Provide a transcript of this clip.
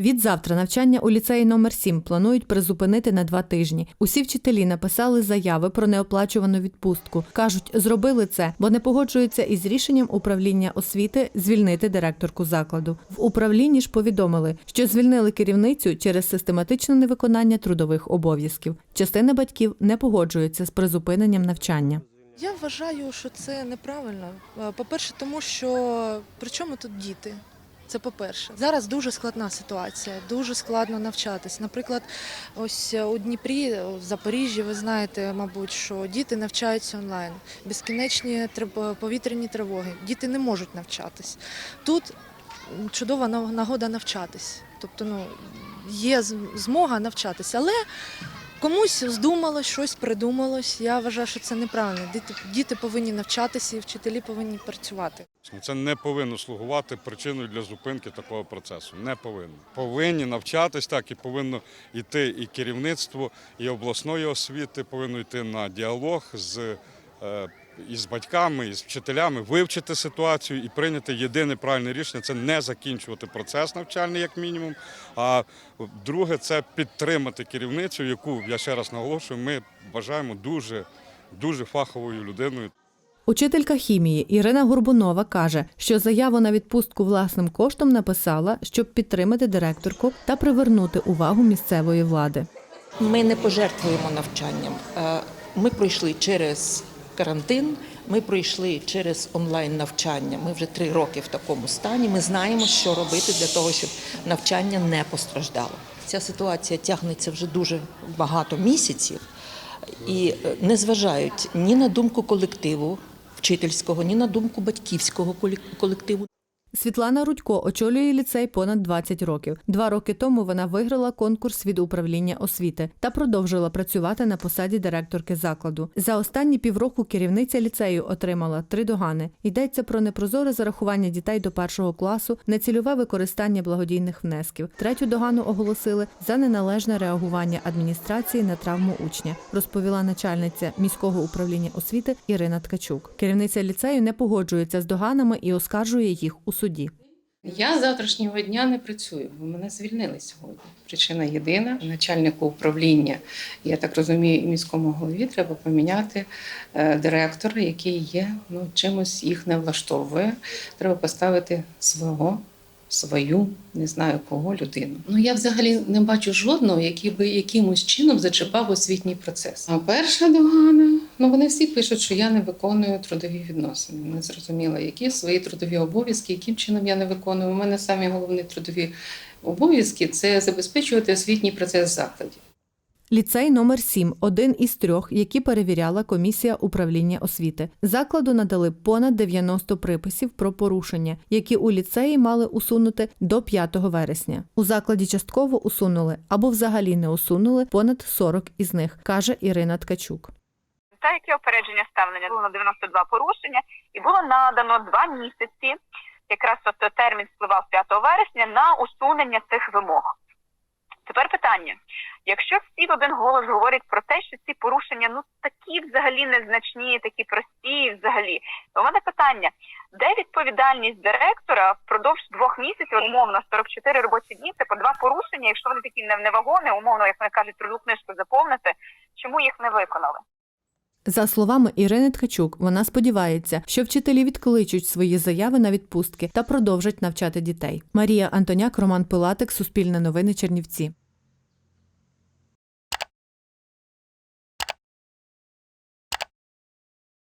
Відзавтра навчання у ліцеї номер 7 планують призупинити на два тижні. Усі вчителі написали заяви про неоплачувану відпустку. кажуть, зробили це, бо не погоджуються із рішенням управління освіти звільнити директорку закладу. В управлінні ж повідомили, що звільнили керівницю через систематичне невиконання трудових обов'язків. Частина батьків не погоджується з призупиненням навчання. Я вважаю, що це неправильно. Е, По-перше, тому що при чому тут діти? Це по-перше. Зараз дуже складна ситуація, дуже складно навчатись. Наприклад, ось у Дніпрі, в Запоріжжі, ви знаєте, мабуть, що діти навчаються онлайн. Безкінечні трив- повітряні тривоги. Діти не можуть навчатись. Тут чудова наг- нагода навчатись. Тобто, ну, є змога навчатись, але Комусь здумалось, щось придумалось. Я вважаю, що це неправильно. Діти, діти повинні навчатися і вчителі повинні працювати. Це не повинно слугувати причиною для зупинки такого процесу. Не повинно. Повинні навчатись так і повинно йти і керівництво, і обласної освіти повинно йти на діалог з. Із батьками, із вчителями вивчити ситуацію і прийняти єдине правильне рішення це не закінчувати процес навчальний, як мінімум. А друге, це підтримати керівницю, яку я ще раз наголошую, ми вважаємо дуже, дуже фаховою людиною. Учителька хімії Ірина Горбунова каже, що заяву на відпустку власним коштом написала, щоб підтримати директорку та привернути увагу місцевої влади. Ми не пожертвуємо навчанням. Е, Ми пройшли через карантин, ми пройшли через онлайн навчання. Ми вже три роки в такому стані. Ми знаємо, що робити для того, щоб навчання не постраждало. Ця ситуація тягнеться вже дуже багато місяців і е, не зважають ні на думку колективу вчительського, ні на думку батьківського колективу. Світлана Рудько очолює ліцей понад 20 років. Два роки тому вона виграла конкурс від управління освіти та продовжила працювати на посаді директорки закладу. За останні півроку керівниця ліцею отримала три догани. Йдеться про непрозоре зарахування дітей до першого класу, нецільове використання благодійних внесків. Третю догану оголосили за неналежне реагування адміністрації на травму учня, розповіла начальниця міського управління освіти Ірина Ткачук. Керівниця ліцею не погоджується з доганами і оскаржує їх у суді. Я з завтрашнього дня не працюю, бо мене звільнили сьогодні. Причина єдина. Начальнику управління, я так розумію, міському голові треба поміняти е, директора, який є, ну, чимось їх не влаштовує. Треба поставити свого, свою, не знаю кого, людину. Ну я взагалі не бачу жодного, який би якимось чином зачіпав освітній процес. А перша догана, ну вони всі пишуть, що я не виконую трудові відносини. Не зрозуміла, які свої трудові обов'язки, яким чином я не виконую. У мене самі головні трудові обов'язки це забезпечувати освітній процес в закладі. Ліцей номер 7 – один із трьох, які перевіряла комісія управління освіти. Закладу надали понад 90 приписів про порушення, які у ліцеї мали усунути до 5 вересня. У закладі частково усунули або взагалі не усунули понад 40 із них, каже Ірина Ткачук. Та яке опередження ставлення було на 92 порушення, і було надано два місяці. Якраз от термін спливав 5 вересня на усунення цих вимог. Тепер питання: якщо всі в один голос говорять про те, що ці порушення ну такі взагалі незначні, такі прості, взагалі, то у мене питання: де відповідальність директора впродовж двох місяців, умовно 44 робочі дні, це по два порушення, якщо вони такі не- невагомі, умовно, як вони кажуть, трудову книжку заповнити, чому їх не виконали? За словами Ірини Ткачук, вона сподівається, що вчителі відкличуть свої заяви на відпустки та продовжать навчати дітей. Марія Антоняк, Роман Пилатик, Суспільне новини Чернівці.